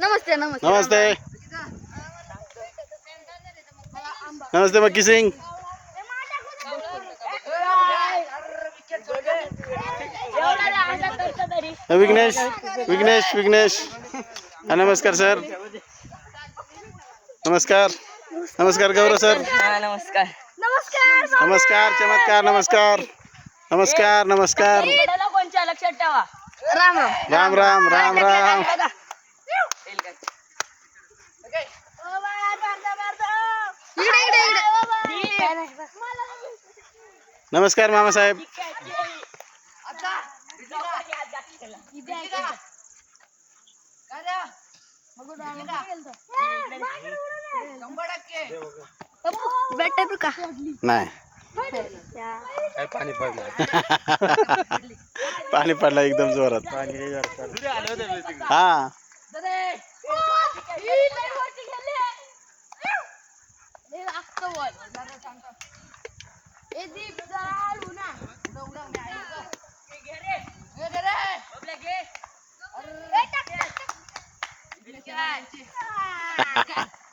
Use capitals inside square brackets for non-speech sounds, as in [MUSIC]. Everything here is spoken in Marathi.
नमस्ते नमस्ते. नमस्ते. नमस्ते मक्की सिंग. विघ्नेश विघ्नेश विघ्नेश. नमस्कार सर. नमस्कार. नमस्कार गौरव सर. नमस्कार. नमस्कार नमस्कार चमत्कार नमस्कार. नमस्कार नमस्कार. ठेवा राम राम. राम राम राम इकडे इकडे इकडे. नमस्कार मामासाहेब भेटते तू का? नाही. [LAUGHS] पाणी पडलं एकदम जोरात. हा. [LAUGHS] [LAUGHS]